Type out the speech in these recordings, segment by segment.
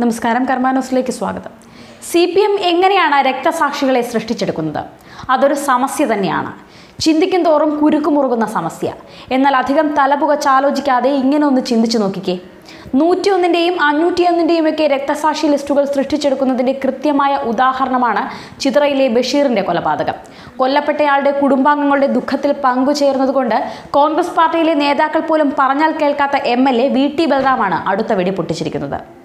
നമസ്കാരം കർമാനോസിലേക്ക് സ്വാഗതം. C P M എങ്ങനെയാണ് രക്തസാക്ഷികളെ സൃഷ്ടിച്ചെടുക്കുന്നത്? അതൊരു സമസ്യ തന്നെയാണ്. ചിന്തിക്കും തോറും കുരുക്കുമുറുകുന്ന സമസ്യ. എന്നാൽ അധികം തലപുകച്ചാലോചിക്കാതെ ഇങ്ങനെ ഒന്ന് ചിന്തിച്ചു നോക്കിക്കേ. നൂറ്റിയൊന്നിന്റെയും അഞ്ഞൂറ്റിയൊന്നിന്റെയും ഒക്കെ രക്തസാക്ഷി ലിസ്റ്റുകൾ സൃഷ്ടിച്ചെടുക്കുന്നതിന്റെ കൃത്യമായ ഉദാഹരണമാണ് ചിത്രയിലെ ബഷീറിന്റെ കൊലപാതകം. കൊല്ലപ്പെട്ടയാളുടെ കുടുംബാംഗങ്ങളുടെ ദുഃഖത്തിൽ പങ്കുചേർന്നതുകൊണ്ട് കോൺഗ്രസ് പാർട്ടിയിലെ നേതാക്കൾ പോലും പറഞ്ഞാൽ കേൾക്കാത്ത M L A V T ബലറാമാണ് അടുത്ത വെടി പൊട്ടിച്ചിരിക്കുന്നത്.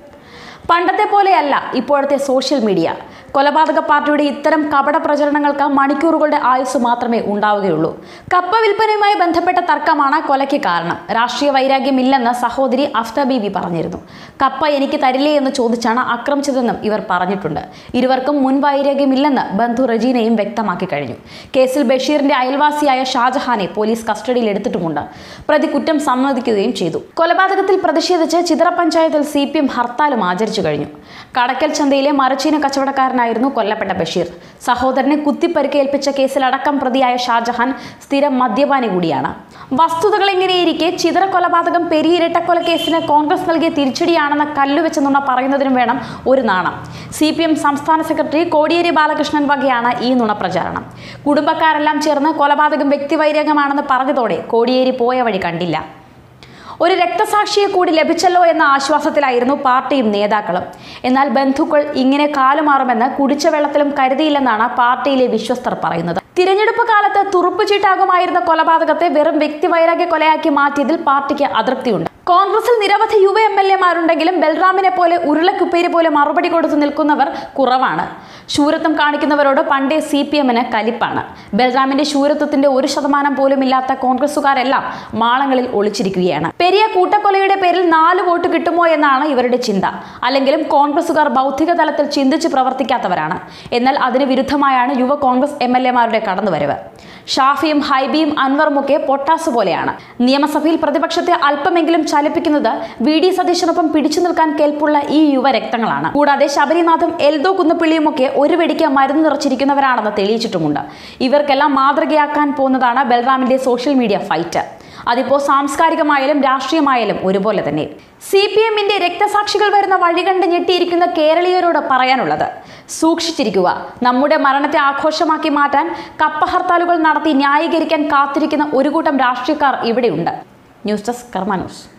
പണ്ടത്തെ പോലെയല്ല ഇപ്പോഴത്തെ സോഷ്യൽ മീഡിയ കൊലപാതക പാർട്ടിയുടെ ഇത്തരം കപട പ്രചരണങ്ങൾക്ക് മണിക്കൂറുകളുടെ ആയുസ് മാത്രമേ ഉണ്ടാവുകയുള്ളൂ. കപ്പ വിൽപ്പനയുമായി ബന്ധപ്പെട്ട തർക്കമാണ് കൊലയ്ക്ക് കാരണം. രാഷ്ട്രീയ വൈരാഗ്യമില്ലെന്ന് സഹോദരി അഫ്ത ബീബി പറഞ്ഞിരുന്നു. കപ്പ എനിക്ക് തരില്ലേ എന്ന് ചോദിച്ചാണ് ആക്രമിച്ചതെന്നും ഇവർ പറഞ്ഞിട്ടുണ്ട്. ഇരുവർക്കും മുൻ വൈരാഗ്യമില്ലെന്ന് ബന്ധു റജീനയും വ്യക്തമാക്കി കഴിഞ്ഞു. കേസിൽ ബഷീറിന്റെ അയൽവാസിയായ ഷാജഹാനെ പോലീസ് കസ്റ്റഡിയിൽ എടുത്തിട്ടുമുണ്ട്. പ്രതി കുറ്റം സമ്മതിക്കുകയും ചെയ്തു. കൊലപാതകത്തിൽ പ്രതിഷേധിച്ച് ചിത്ര പഞ്ചായത്തിൽ സി പി എം ഹർത്താലും ആചരിച്ചു കഴിഞ്ഞു. കടക്കൽ ചന്തയിലെ മരച്ചീന കച്ചവടക്കാരനായിരുന്നു കൊല്ലപ്പെട്ട ബഷീർ. സഹോദരനെ കുത്തിപ്പരിക്കേൽപ്പിച്ച കേസിലടക്കം പ്രതിയായ ഷാജഹാൻ സ്ഥിരം മദ്യപാനി കൂടിയാണ്. വസ്തുതകൾ എങ്ങനെയിരിക്കെ? ചിതറ കൊലപാതകം പെരിയിരട്ടക്കൊല കേസിന് കോൺഗ്രസ് നൽകിയ തിരിച്ചടിയാണെന്ന കല്ലുവെച്ച നുണ പറയുന്നതിനും വേണം ഒരു നാണം. സി പി എം സംസ്ഥാന സെക്രട്ടറി കോടിയേരി ബാലകൃഷ്ണൻ വകയാണ് ഈ നുണപ്രചാരണം കുടുംബക്കാരെല്ലാം ചേർന്ന് കൊലപാതകം വ്യക്തിവൈരാഗ്യമാണെന്ന് പറഞ്ഞതോടെ കോടിയേരി പോയ വഴി കണ്ടില്ല. ഒരു രക്തസാക്ഷിയെ കൂടി ലഭിച്ചല്ലോ എന്ന ആശ്വാസത്തിലായിരുന്നു പാർട്ടിയും നേതാക്കളും. എന്നാൽ ബന്ധുക്കൾ ഇങ്ങനെ കാലുമാറുമെന്ന് കുടിച്ച വെള്ളത്തിലും കരുതിയില്ലെന്നാണ് പാർട്ടിയിലെ വിശ്വസ്തർ പറയുന്നത്. തിരഞ്ഞെടുപ്പ് കാലത്ത് തുറുപ്പ് ചീട്ടാകുമായിരുന്ന കൊലപാതകത്തെ വെറും വ്യക്തിവൈരാഗ്യ കൊലയാക്കി മാറ്റിയതിൽ പാർട്ടിക്ക് അതൃപ്തിയുണ്ട്. കോൺഗ്രസിൽ നിരവധി യുവ എം എൽ എമാരുണ്ടെങ്കിലും ബൽറാമിനെ പോലെ ഉരുളക്കുപ്പേരി പോലെ മറുപടി കൊടുത്തു നിൽക്കുന്നവർ കുറവാണ്. ശൂരത്വം കാണിക്കുന്നവരോട് പണ്ടേ സി പി എമ്മിന് കലിപ്പാണ്. ബൽറാമിന്റെ ശൂരത്വത്തിന്റെ ഒരു ശതമാനം പോലും ഇല്ലാത്ത കോൺഗ്രസുകാരെല്ലാം മാളങ്ങളിൽ ഒളിച്ചിരിക്കുകയാണ്. പെരിയ കൂട്ടക്കൊലയുടെ പേരിൽ നാല് വോട്ട് കിട്ടുമോ എന്നാണ് ഇവരുടെ ചിന്ത. അല്ലെങ്കിലും കോൺഗ്രസുകാർ ബൗദ്ധിക തലത്തിൽ ചിന്തിച്ച് പ്രവർത്തിക്കാത്തവരാണ്. എന്നാൽ അതിന് വിരുദ്ധമായാണ് യുവ കോൺഗ്രസ് എം എൽ എമാരുടെ കടന്നുവരവ്. ഷാഫിയും ഹൈബിയും അൻവറുമൊക്കെ പൊട്ടാസ് പോലെയാണ്. നിയമസഭയിൽ പ്രതിപക്ഷത്തെ അല്പമെങ്കിലും ചലിപ്പിക്കുന്നത് വി ഡി സതീശനൊപ്പം പിടിച്ചു നിൽക്കാൻ കേൾപ്പുള്ള ഈ യുവരക്തങ്ങളാണ്. കൂടാതെ ശബരിനാഥും എൽദോ കുന്നപ്പിള്ളിയുമൊക്കെ ഒരു വെടിക്ക് മരുന്ന് നിറച്ചിരിക്കുന്നവരാണെന്ന് തെളിയിച്ചിട്ടുമുണ്ട്. ഇവർക്കെല്ലാം മാതൃകയാക്കാൻ പോകുന്നതാണ് ബൽറാമിന്റെ സോഷ്യൽ മീഡിയ ഫൈറ്റ്. അതിപ്പോൾ സാംസ്കാരികമായാലും രാഷ്ട്രീയമായാലും ഒരുപോലെ തന്നെ. സി പി എമ്മിന്റെ രക്തസാക്ഷികൾ വരുന്ന വഴി കണ്ട് ഞെട്ടിയിരിക്കുന്ന കേരളീയരോട് പറയാനുള്ളത് സൂക്ഷിച്ചിരിക്കുക നമ്മുടെ മരണത്തെ ആഘോഷമാക്കി മാറ്റാൻ കപ്പ ഹർത്താലുകൾ നടത്തി ന്യായീകരിക്കാൻ കാത്തിരിക്കുന്ന ഒരു കൂട്ടം രാഷ്ട്രീയക്കാർ ഇവിടെയുണ്ട്. News desk കർമാനൂസ്